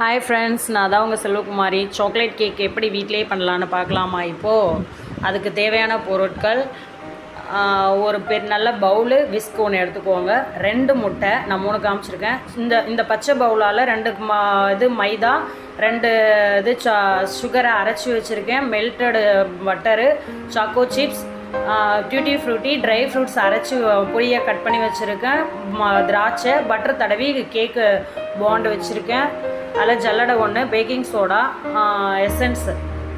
Hi friends நான் தான் உங்கள் செல்வகுமாரி. சாக்லேட் கேக் எப்படி வீட்டிலேயே பண்ணலான்னு பார்க்கலாமா இப்போது அதுக்கு தேவையான பொருட்கள் ஒரு பெரு நல்ல பவுலு விஸ்க் ஒன்று எடுத்துக்கோங்க. ரெண்டு முட்டை நான் மூணு காமிச்சிருக்கேன். இந்த இந்த பச்சை பவுலால் ரெண்டு மா இது மைதா ரெண்டு இது சா சுகரை அரைச்சி வச்சுருக்கேன். Melted butter choco chips tutti frutti dry fruits அரைச்சி பொடியை கட் பண்ணி வச்சுருக்கேன். திராட்சை பட்டர் தடவி கேக்கு பாண்டு வச்சுருக்கேன். அதில் ஜல்லடை ஒன்று baking soda essence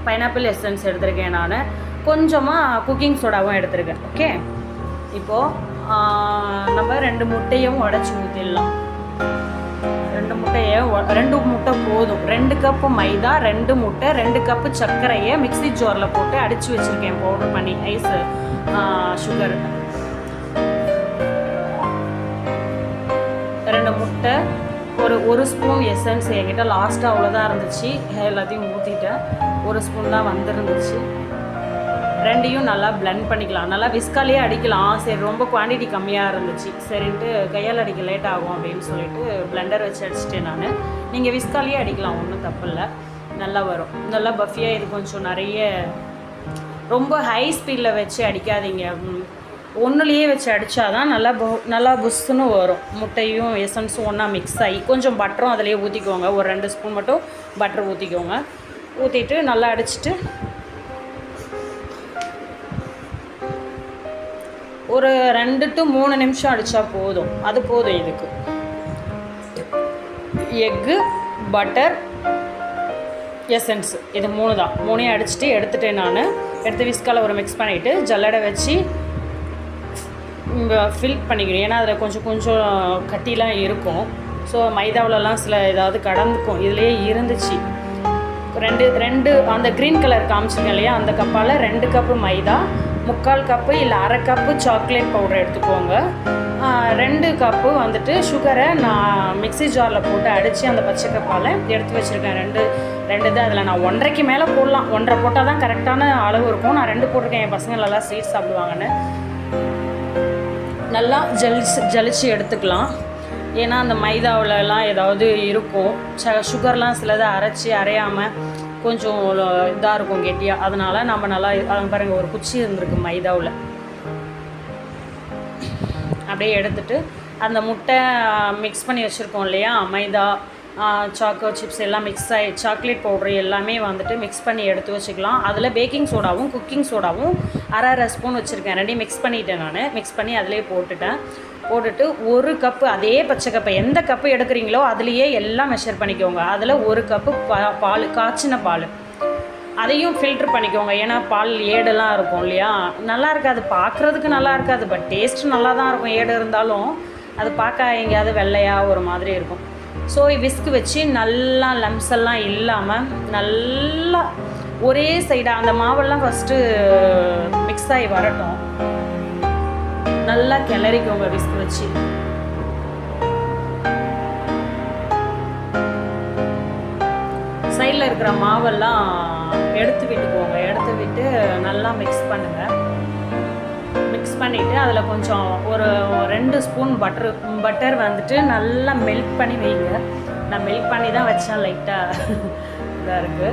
pineapple essence எடுத்திருக்கேன் நான். கொஞ்சமாக குக்கிங் சோடாவும் எடுத்திருக்கேன் ஓகே இப்போது நம்ம ரெண்டு முட்டையும் உடச்சி ஊற்றிடலாம் ரெண்டு முட்டையை ரெண்டு முட்டை போதும். ரெண்டு கப்பு மைதா ரெண்டு முட்டை ரெண்டு கப்பு சர்க்கரையை மிக்ஸி ஜோரில் போட்டு அடித்து வச்சுருக்கேன் பவுடர் பண்ணி ஐஸு சுகர் ரெண்டு முட்டை ஒரு ஒரு ஸ்பூன் எசன்ஸ் என்கிட்ட லாஸ்ட்டாக அவ்வளோதான் இருந்துச்சு. எல்லாத்தையும் ஊற்றிட்டேன் ஒரு ஸ்பூன் தான் வந்துருந்துச்சு. ரெண்டையும் நல்லா பிளெண்ட் பண்ணிக்கலாம். நல்லா விஸ்காலேயே அடிக்கலாம். சரி ரொம்ப குவான்டிட்டி கம்மியாக இருந்துச்சு. சரின்ட்டு கையால் அடிக்க லேட் ஆகும் அப்படின்னு சொல்லிட்டு பிளெண்டர் வச்சு அடிச்சிட்டேன் நான். நீங்கள் விஸ்காலேயே அடிக்கலாம் ஒன்றும் தப்பு இல்லை. நல்லா வரும். நல்லா பஃபியாக இது கொஞ்சம் நிறைய ரொம்ப ஹை ஸ்பீடில் வச்சு அடிக்காதீங்க. ஒன்றுலேயே வச்சு அடித்தாதான் நல்லா பு நல்லா புஷ்ஷுன்னு வரும். முட்டையும் எசன்ஸும் ஒன்றா மிக்ஸ் ஆகி கொஞ்சம் பட்டரும் அதிலே ஊற்றிக்கோங்க ஒரு ரெண்டு ஸ்பூன் மட்டும் பட்டர் ஊற்றிக்கோங்க ஊற்றிட்டு நல்லா அடிச்சிட்டு ஒரு ரெண்டு டு மூணு நிமிஷம் அடித்தா போதும். அது போதும் இதுக்கு. எக்கு பட்டர் எசன்ஸ் இது மூணு தான் மூணையும் அடிச்சுட்டு எடுத்துட்டேன் நான். எடுத்து விஸ்கால ஒரு மிக்ஸ் பண்ணிவிட்டு ஜல்லடை வச்சு ஃபில் பண்ணிக்கணும் ஏன்னா அதில் கொஞ்சம் கொஞ்சம் கட்டிலாம் இருக்கும். ஸோ மைதாவிலலாம் சில ஏதாவது கடந்துக்கும். இதுலேயே இருந்துச்சு. ரெண்டு ரெண்டு அந்த க்ரீன் கலர் காமிச்சிங்க இல்லையா? அந்த கப்பால் ரெண்டு கப்பு மைதா முக்கால் கப்பு இல்லை அரை கப்பு சாக்லேட் பவுடர் எடுத்துக்கோங்க. ரெண்டு கப்பு வந்துட்டு சுகரை நான் மிக்ஸி ஜாரில் போட்டு அடித்து அந்த பச்சை கப்பால் எடுத்து வச்சுருக்கேன். ரெண்டு ரெண்டு தான் அதில் நான் ஒன்றரைக்கு மேலே போடலாம். ஒன்றரை போட்டால் தான் கரெக்டான அளவு இருக்கும். நான் ரெண்டு போட்டிருக்கேன். என் பசங்க நல்லா ஸ்வீட் சாப்பிடுவாங்கன்னு. நல்லா ஜலிச்சு ஜலிச்சு எடுத்துக்கலாம். ஏன்னா அந்த மைதாவிலலாம் ஏதாவது இருக்கும். ச சுகர்லாம் சிலதை அரைச்சி அரையாமல் கொஞ்சம் இதாக இருக்கும் கெட்டியாக அதனால் நம்ம நல்லா பாருங்கள் ஒரு குச்சி இருந்திருக்கு மைதாவில். அப்படியே எடுத்துட்டு அந்த முட்டை மிக்ஸ் பண்ணி வச்சுருக்கோம் இல்லையா? மைதா சாக்கோ சிப்ஸ் எல்லாம் மிக்ஸ் ஆகி சாக்லேட் பவுடர் எல்லாமே வந்துட்டு மிக்ஸ் பண்ணி எடுத்து வச்சுக்கலாம். அதில் பேக்கிங் சோடாவும் குக்கிங் சோடாவும் அரை அரை ஸ்பூன் வச்சுருக்கேன். ரெண்டையும் மிக்ஸ் பண்ணிட்டேன் நான். மிக்ஸ் பண்ணி அதிலே போட்டுட்டேன். போட்டுட்டு ஒரு கப்பு அதே பச்சை கப்பை எந்த கப்பு எடுக்கிறீங்களோ அதுலேயே எல்லாம் மெஷர் பண்ணிக்கோங்க. அதில் ஒரு கப்பு பா பால் காய்ச்சின பால். அதையும் ஃபில்டர் பண்ணிக்கோங்க. ஏன்னா பால் ஏடெல்லாம் இருக்கும் இல்லையா? நல்லா இருக்காது. பார்க்குறதுக்கு நல்லா இருக்காது. பட் டேஸ்ட் நல்லா தான் இருக்கும். ஏடு இருந்தாலும் அது பார்க்க எங்கேயாவது வெள்ளையாக ஒரு மாதிரி இருக்கும். ஸோ விஸ்க் வச்சு நல்லா லம்ஸ் எல்லாம் இல்லாமல் நல்லா ஒரே சைடாக அந்த மாவெல்லாம் ஃபஸ்ட்டு மிக்ஸ் ஆகி வரட்டும். நல்லா கிளறிக்கோங்க விஸ்க் வச்சு. சைடில் இருக்கிற மாவெல்லாம் எடுத்து விட்டுக்கோங்க. எடுத்து விட்டு நல்லா மிக்ஸ் பண்ணுங்கள் பண்ணிவிட்டு அதில் கொஞ்சம் ஒரு ரெண்டு ஸ்பூன் பட்டர் பட்டர் வந்துட்டு நல்லா மெல்ட் பண்ணி வைங்க. நான் மெல்ட் பண்ணி தான் வச்சேன் லைட்டாக இதாக இருக்குது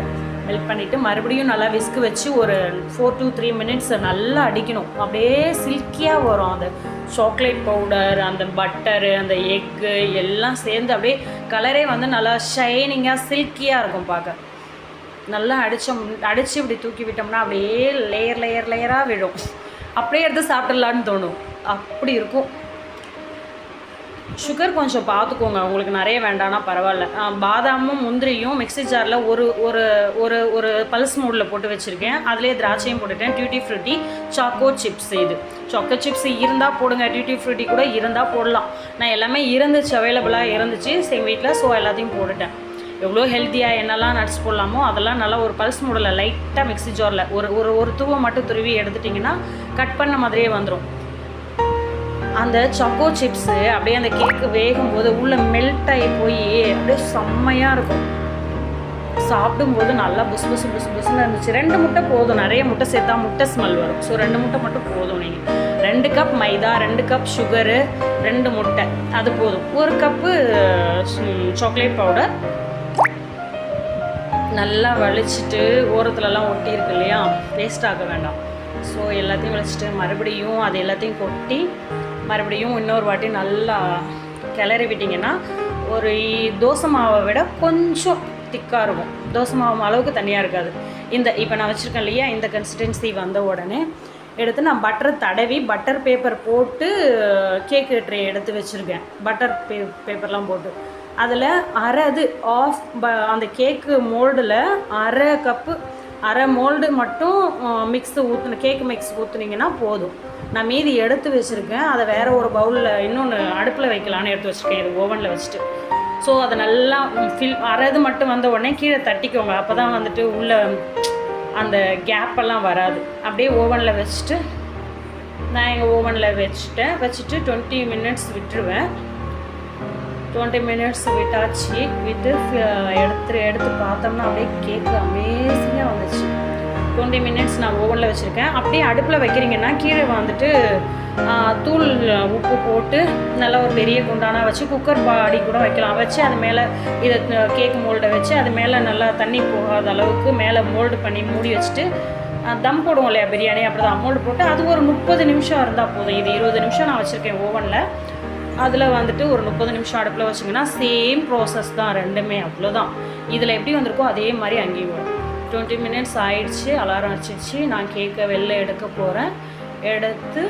மெல்ட் பண்ணிவிட்டு மறுபடியும் நல்லா விஸ்க்கு வச்சு ஒரு ஃபோர் டூ த்ரீ மினிட்ஸ் நல்லா அடிக்கணும். அப்படியே சில்கியாக வரும் அந்த சாக்லேட் பவுடர் அந்த பட்டரு அந்த எக்கு எல்லாம் சேர்ந்து அப்படியே கலரே வந்து நல்லா ஷைனிங்காக சில்கியாக இருக்கும் பார்க்க. நல்லா அடித்தோம் அடித்து இப்படி தூக்கி விட்டோம்னா அப்படியே லேயர் லேயர் லேயராக விழும். அப்படியே எடுத்து சாப்பிட்றலான்னு தோணும். அப்படி இருக்கும். சுகர் கொஞ்சம் பார்த்துக்கோங்க உங்களுக்கு நிறைய வேண்டாம்னா பரவாயில்ல. பாதாமும் முந்திரியும் மிக்ஸி ஜாரில் ஒரு ஒரு ஒரு ஒரு பல்ஸ் மூடில் போட்டு வச்சுருக்கேன். அதிலே திராட்சையும் போட்டுட்டேன். டியூட்டி ஃப்ரூட்டி சாக்கோ சிப்ஸ் இது. சாக்கோ சிப்ஸ் இருந்தால் போடுங்க. டியூட்டி ஃப்ரூட்டி கூட இருந்தால் போடலாம். நான் எல்லாமே இருந்துச்சு அவைலபிளாக இருந்துச்சு. எங்கள் வீட்டில் ஸோ எல்லாத்தையும் போட்டுட்டேன். எவ்வளோ ஹெல்த்தியாக என்னெல்லாம் நட்ஸ் போடலாமோ அதெல்லாம் நல்லா ஒரு பல்ஸ் மூடலை லைட்டாக மிக்ஸி ஜாரில் ஒரு ஒரு ஒரு தூவை மட்டும் துருவி எடுத்துட்டிங்கன்னா கட் பண்ண மாதிரியே வந்துடும் அந்த சாக்கோ சிப்ஸு அப்படியே அந்த கேக்கு வேகும்போது உள்ளே மெல்ட் ஆகி போய் அப்படியே செம்மையாக இருக்கும். சாப்பிடும்போது நல்லா புசு புசு புசு புசுன்னு இருந்துச்சு. ரெண்டு முட்டை போதும். நிறைய முட்டை சேர்த்தா முட்டை ஸ்மெல் வரும். ஸோ ரெண்டு முட்டை மட்டும் போதும் நீங்கள் ரெண்டு கப் மைதா ரெண்டு கப் சுகரு ரெண்டு முட்டை. அது போதும். ஒரு கப்பு சாக்லேட் பவுடர் நல்லா வலிச்சிட்டு ஓரத்துலலாம் ஒட்டியிருக்கு இல்லையா? வேஸ்ட் ஆக வேண்டாம். ஸோ எல்லாத்தையும் வலிச்சிட்டு மறுபடியும் அது எல்லாத்தையும் கொட்டி மறுபடியும் இன்னொரு வாட்டி நல்லா கிளறி விட்டிங்கன்னா ஒரு தோசை மாவை விட கொஞ்சம் திக்காக இருக்கும். தோசை மாவு அளவுக்கு தனியாக இருக்காது. இந்த இப்போ நான் வச்சுருக்கேன் இல்லையா? இந்த கன்சிஸ்டன்சி வந்த உடனே எடுத்து நான் பட்டர் தடவி பட்டர் பேப்பர் போட்டு கேக்கு ட்ரே எடுத்து வச்சுருக்கேன். பட்டர் பே பேப்பர்லாம் போட்டு. அதில் அரை இது ஆஃப் ப அந்த கேக்கு மோல்டில் அரை கப்பு அரை மோல்டு மட்டும் மிக்ஸ் ஊற்றுன கேக் மிக்ஸ் ஊற்றுனீங்கன்னா போதும். நான் மீதி எடுத்து வச்சுருக்கேன். அதை வேறு ஒரு பவுலில் இன்னொன்று அடுப்பில் வைக்கலான்னு எடுத்து வச்சுருக்கேன். இது ஓவனில் வச்சுட்டு. ஸோ அதை நல்லா ஃபில் அரை இது மட்டும் வந்த உடனே கீழே தட்டிக்கோங்க. அப்போ தான் வந்துட்டு உள்ள அந்த கேப்பெல்லாம் வராது. அப்படியே ஓவனில் வச்சுட்டு நான் எங்கள் ஓவனில் வச்சுட்டேன். வச்சுட்டு டுவெண்ட்டி மினிட்ஸ் விட்டுருவேன். டுவெண்ட்டி மினிட்ஸ் விட்டாச்சு. விட்டு எடுத்து எடுத்து பார்த்தோம்னா அப்படியே கேக்கு அமேசிங்காக வந்துச்சு. டுவெண்ட்டி மினிட்ஸ் நான் ஓவனில் வச்சுருக்கேன். அப்படியே அடுப்பில் வைக்கிறீங்கன்னா கீழே வந்துட்டு தூள் உப்பு போட்டு நல்லா ஒரு பெரிய குண்டானா வச்சு குக்கர் பாடி கூட வைக்கலாம். வச்சு அது மேலே இதை கேக் மோல்டை வச்சு அது மேலே நல்லா தண்ணி போகாத அளவுக்கு மேலே மோல்டு பண்ணி மூடி வச்சுட்டு தம் போடுவோம் இல்லையா பிரியாணி அப்படி தான் மோல்டு போட்டு அது ஒரு முப்பது நிமிஷம் இருந்தால் போதும். இது இருபது நிமிஷம் நான் வச்சுருக்கேன் ஓவனில் அதில் வந்துட்டு ஒரு முப்பது நிமிஷம் அடுப்பில் வச்சிங்கன்னா சேம் ப்ராசஸ் தான் ரெண்டுமே அவ்வளோதான் இதில் எப்படி வந்திருக்கோ அதே மாதிரி அங்கேயும் வரும். டுவெண்ட்டி மினிட்ஸ் ஆயிடுச்சு அலாரம் வச்சிருச்சு நான் கேக்கை வெளில எடுக்க போகிறேன் எடுத்து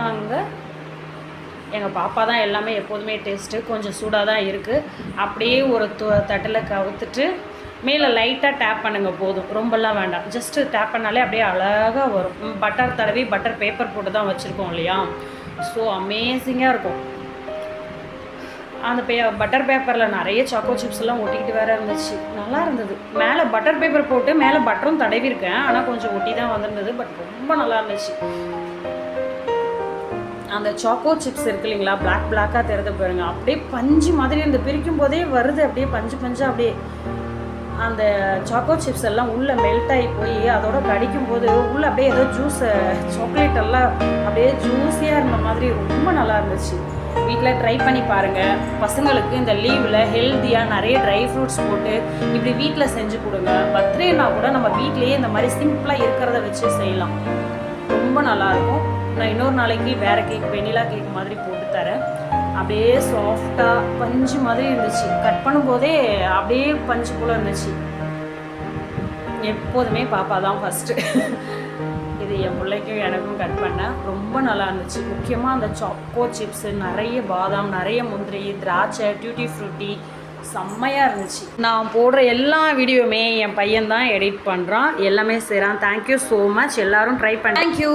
நாங்கள் எங்கள் பாப்பா தான் எல்லாமே எப்போதுமே டேஸ்ட்டு கொஞ்சம் சூடாக தான் இருக்குது அப்படியே ஒரு து தட்டில் கவுத்துட்டு மேலே லைட்டாக டேப் பண்ணுங்கள் போதும். ரொம்பலாம் வேண்டாம். ஜஸ்ட்டு டேப் பண்ணாலே அப்படியே அழகாக வரும். பட்டர் தடவி பட்டர் பேப்பர் போட்டு தான் வச்சுருக்கோம் இல்லையா? ஸோ அமேசிங்காக இருக்கும். அந்த பே பட்டர் பேப்பரில் நிறைய சாக்கோ சிப்ஸ் எல்லாம் ஒட்டிக்கிட்டு வேற இருந்துச்சு. நல்லா இருந்தது. மேலே பட்டர் பேப்பர் போட்டு மேலே பட்டரும் தடவிருக்கேன் ஆனால் கொஞ்சம் ஒட்டி தான் வந்திருந்தது. பட் ரொம்ப நல்லா இருந்துச்சு. அந்த சாக்கோ சிப்ஸ் இருக்கு இல்லைங்களா? பிளாக் பிளாக்காக திறந்து பாருங்க. அப்படியே பஞ்சு மாதிரி இந்த பிரிக்கும் போதே வருது. அப்படியே பஞ்சு பஞ்சு அப்படியே அந்த சாக்கோ சிப்ஸ் எல்லாம் உள்ளே மெல்ட் ஆகி போய் அதோட கடிக்கும் போது உள்ளே அப்படியே ஏதோ ஜூஸ் சாக்லேட் எல்லாம் அப்படியே ஜூஸியாக இருந்த மாதிரி ரொம்ப நல்லா இருந்துச்சு. வீட்டில் ட்ரை பண்ணி பாருங்கள் பசங்களுக்கு இந்த லீவில் ஹெல்த்தியாக நிறைய ட்ரை ஃப்ரூட்ஸ் போட்டு இப்படி வீட்டில் செஞ்சு கொடுங்க. பர்த்டேனா கூட நம்ம வீட்லேயே இந்த மாதிரி சிம்பிளாக இருக்கிறத வச்சு செய்யலாம். ரொம்ப நல்லாயிருக்கும் நான் இன்னொரு நாளைக்கு வேறு கேக் வெனிலா கேக் மாதிரி போட்டு தரேன். அப்படியே சாஃப்டாக பஞ்சு மாதிரி இருந்துச்சு. கட் பண்ணும்போதே அப்படியே பஞ்சு போல் இருந்துச்சு. எப்போதுமே பாப்பா தான் ஃபஸ்ட்டு என் பிள்ளைக்கும் எனக்கும் கட் பண்ணேன். ரொம்ப நல்லா இருந்துச்சு. முக்கியமாக அந்த சாக்கோ சிப்ஸு நிறைய பாதாம் நிறைய முந்திரி திராட்சை டியூட்டி ஃப்ரூட்டி செம்மையாக இருந்துச்சு. நான் போடுற எல்லா வீடியோவுமே என் பையன் தான் எடிட் பண்ணுறான் எல்லாமே செய்கிறான் தேங்க்யூ ஸோ மச் எல்லோரும் ட்ரை பண்ண. Thank you